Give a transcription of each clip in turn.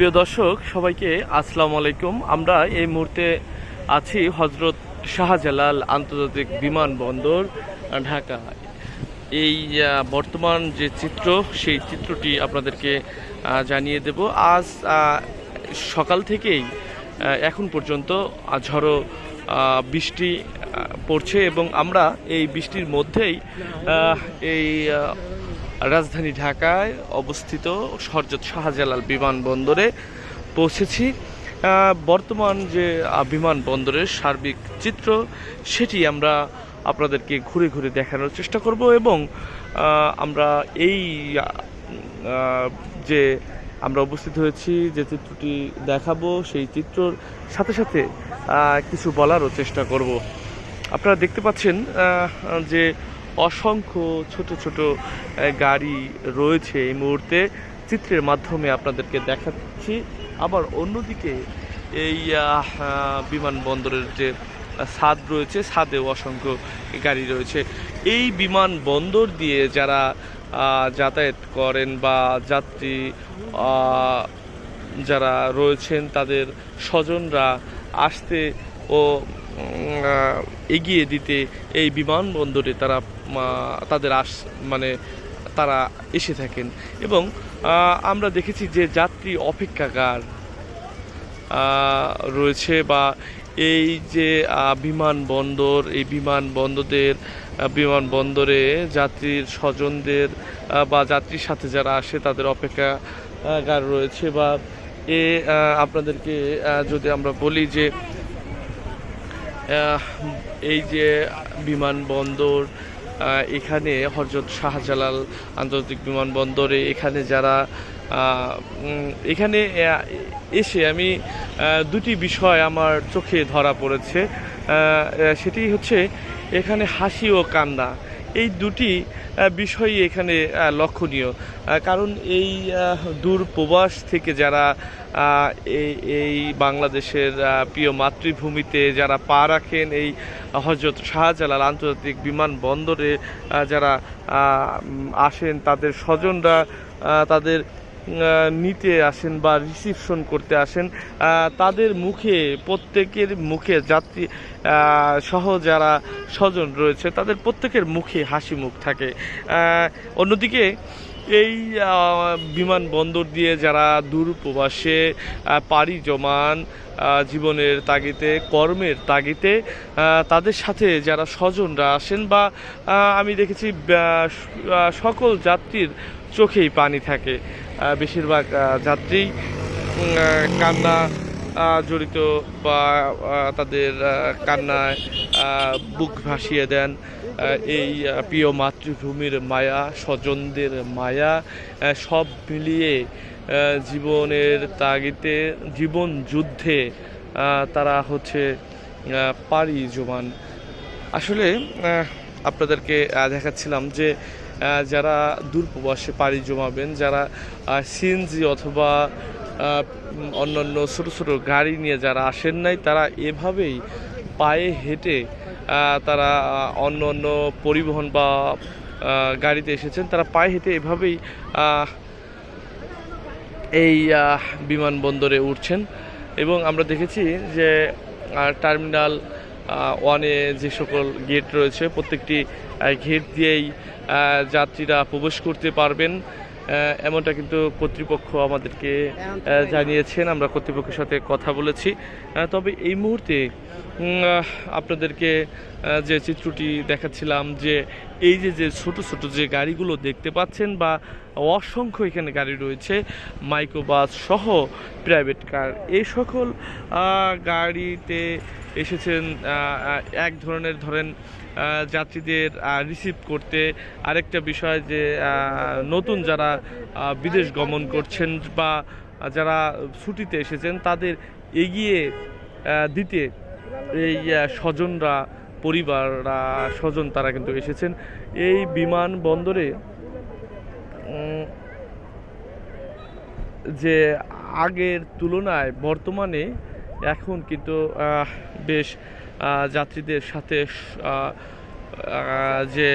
প্রিয় দর্শক, সবাইকে আসসালামু আলাইকুম। আমরা এই মুহূর্তে আছি হজরত শাহজালাল আন্তর্জাতিক বিমানবন্দর, ঢাকা। এই বর্তমান যে চিত্র, সেই চিত্রটি আপনাদেরকে জানিয়ে দেব। আজ সকাল থেকেই এখন পর্যন্ত ঝড়ো বৃষ্টি পড়ছে এবং আমরা এই বৃষ্টির মধ্যেই এই রাজধানী ঢাকায় অবস্থিত সরজত শাহজালাল বিমানবন্দরে পৌঁছেছি। বর্তমান যে বিমানবন্দরের সার্বিক চিত্র, সেটি আমরা আপনাদেরকে ঘুরে ঘুরে দেখানোর চেষ্টা করব এবং আমরা এই যে আমরা উপস্থিত হয়েছি, যে চিত্রটি দেখাবো, সেই চিত্রর সাথে সাথে কিছু বলারও চেষ্টা করব। আপনারা দেখতে পাচ্ছেন যে অসংখ্য ছোট ছোট গাড়ি রয়েছে এই মুহূর্তে। চিত্রের মাধ্যমে আপনাদেরকে দেখাচ্ছি। আবার অন্যদিকে এই বিমানবন্দরের যে ছাদ রয়েছে, ছাদেও অসংখ্য গাড়ি রয়েছে। এই বিমানবন্দর দিয়ে যারা যাতায়াত করেন বা যাত্রী যারা রয়েছেন, তাদের স্বজনরা আসতে ও এগিয়ে দিতে এই বিমানবন্দরে তারা তাদের আস মানে তারা এসে থাকেন। এবং আমরা দেখেছি যে যাত্রী অপেক্ষাগার রয়েছে বা এই যে বিমানবন্দর, এই বিমানবন্দরের বিমানবন্দরে যাত্রীর স্বজনদের বা যাত্রীর সাথে যারা আসে তাদের অপেক্ষাগার রয়েছে বা এ আপনাদেরকে যদি আমরা বলি যে এই যে বিমানবন্দর এখানে হজরত শাহজালাল আন্তর্জাতিক বিমানবন্দরে এখানে যারা এখানে এসে আমি দুটি বিষয় আমার চোখে ধরা পড়েছে। সেটি হচ্ছে এখানে হাসি ও কান্না। এই দুটি বিষয়ই এখানে লক্ষণীয়। কারণ এই দূর প্রবাস থেকে যারা এই বাংলাদেশের প্রিয় মাতৃভূমিতে যারা পা রাখেন, এই হজরত শাহজালাল আন্তর্জাতিক বিমানবন্দরে যারা আসেন, তাদের স্বজনরা তাদের নিতে আসেন বা রিসিপশন করতে আসেন তাদের মুখে, প্রত্যেকের মুখে যাত্রী সহ যারা স্বজন রয়েছে, তাদের প্রত্যেকের মুখে হাসি মুখ থাকে। অন্যদিকে এই বিমানবন্দর দিয়ে যারা দূর প্রবাসে পাড়ি জমান জীবনের তাগিতে কর্মের তাগিতে তাদের সাথে যারা স্বজনরা আসেন বা আমি দেখেছি সকল যাত্রীর চোখেই পানি থাকে। বেশিরভাগ যাত্রী কান্না জড়িত বা তাদের কান্নায় বুক ভাসিয়ে দেন। এই প্রিয় মাতৃভূমির মায়া, স্বজনদের মায়া সব মিলিয়ে জীবনের তাগিতে জীবন যুদ্ধে তারা হচ্ছে পারি জমান। আসলে আপনাদেরকে দেখাচ্ছিলাম যে যারা দূর প্রবাসে পাড়ি জমাবেন, যারা সিএনজি অথবা অন্যান্য ছোটো ছোটো গাড়ি নিয়ে যারা আসেন নাই, তারা এভাবেই পায়ে হেঁটে তারা অন্য অন্য পরিবহন বা গাড়িতে এসেছেন। তারা পায়ে হেঁটে এভাবেই এই বিমানবন্দরে উঠছেন। এবং আমরা দেখেছি যে টার্মিনাল ওয়ানে যে সকল গেট রয়েছে, প্রত্যেকটি গেট দিয়েই যাত্রীরা প্রবেশ করতে পারবেন। এমনটা কিন্তু কর্তৃপক্ষ আমাদেরকে জানিয়েছেন। আমরা কর্তৃপক্ষের সাথে কথা বলেছি। তবে এই মুহূর্তে আপনাদেরকে যে চিত্রটি দেখাচ্ছিলাম যে এই যে যে ছোট ছোট যে গাড়িগুলো দেখতে পাচ্ছেন বা অসংখ্য এখানে গাড়ি রয়েছে মাইক্রোবাস সহ প্রাইভেট কার এই সকল গাড়িতে এসেছেন এক ধরনের ধরেন যাত্রীদের রিসিভ করতে আরেকটা বিষয় যে নতুন যারা বিদেশ গমন করছেন বা যারা ছুটিতে এসেছেন তাদের এগিয়ে দিতে এই স্বজনরা পরিবাররা স্বজন তারা কিন্তু এসেছেন। এই বিমানবন্দরে উম, যে আগের তুলনায় বর্তমানে এখন কিন্তু বেশ যাত্রীদের সাথে যে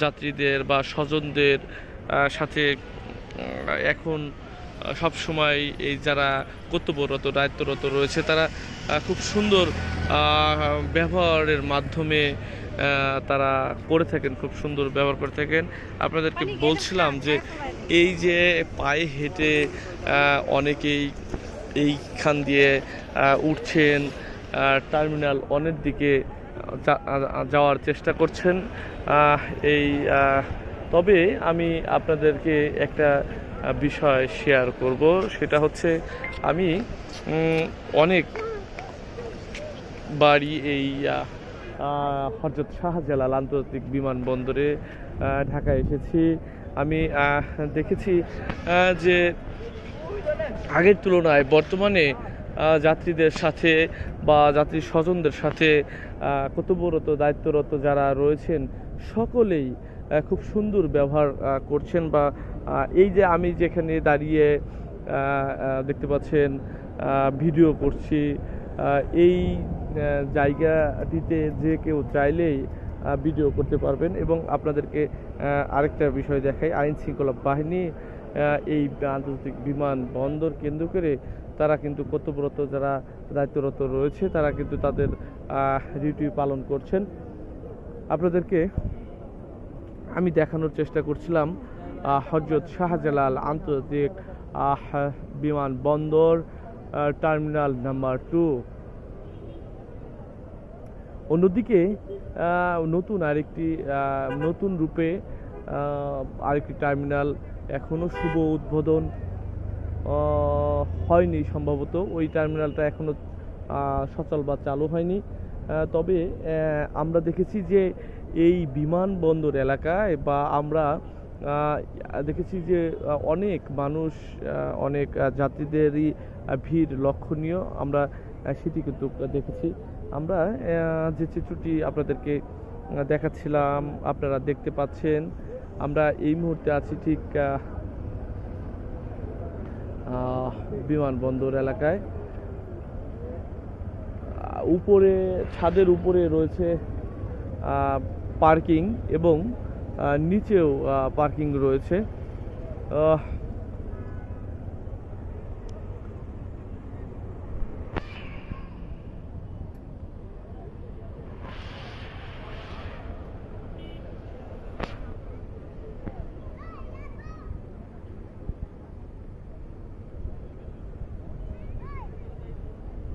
যাত্রীদের বা স্বজনদের সাথে এখন সব সময় এই যারা কর্তব্যরত দায়িত্বরত রয়েছে তারা খুব সুন্দর ব্যবহারের মাধ্যমে তারা করে থাকেন খুব সুন্দর ব্যবহার করে থাকেন। আপনাদেরকে বলছিলাম যে এই যে পায়ে হেঁটে অনেকেই এইখান দিয়ে উঠছেন টার্মিনাল অনেক দিকে যাওয়ার চেষ্টা করছেন। এই তবে আমি আপনাদেরকে একটা বিষয় শেয়ার করব। সেটা হচ্ছে আমি অনেক বাড়ি এই হজরত শাহজালাল আন্তর্জাতিক বিমানবন্দরে ঢাকায় এসেছি। আমি দেখেছি যে আগের তুলনায় বর্তমানে যাত্রীদের সাথে বা যাত্রী স্বজনদের সাথে কর্তব্যরত, দায়িত্বরত যারা রয়েছেন, সকলেই খুব সুন্দর ব্যবহার করছেন বা এই যে আমি যেখানে দাঁড়িয়ে দেখতে পাচ্ছেন ভিডিও করছি এই জায়গাটিতে যে কেউ চাইলেই ভিডিও করতে পারবেন এবং আপনাদেরকে আরেকটা বিষয় দেখাই আইন শৃঙ্খলা বাহিনী এই আন্তর্জাতিক বিমান বন্দর কেন্দ্র করে তারা কিন্তু কর্তব্যরত, যারা দায়িত্বরত রয়েছে, তারা কিন্তু তাদের ডিউটি পালন করছেন। আপনাদেরকে আমি দেখানোর চেষ্টা করছিলাম হজরত শাহজালাল আন্তর্জাতিক বিমানবন্দর টার্মিনাল নাম্বার টু। অন্যদিকে নতুন আরেকটি নতুন রূপে আরেকটি টার্মিনাল এখনও শুভ উদ্বোধন হয়নি সম্ভবত। ওই টার্মিনালটা এখনও আহ, সচল বা চালু হয়নি। তবে আমরা দেখেছি যে এই বিমানবন্দর এলাকায় বা আমরা দেখেছি যে অনেক মানুষ অনেক যাত্রীদেরই ভিড় লক্ষণীয়। আমরা সেটি কিন্তু দেখেছি। আমরা যে চিত্রটি আপনাদেরকে দেখাচ্ছিলাম আপনারা দেখতে পাচ্ছেন। আমরা এই মুহূর্তে আছি ঠিক বিমানবন্দর এলাকায়। উপরে ছাদের উপরে রয়েছে পার্কিং এবং নিচেও পার্কিং রয়েছে।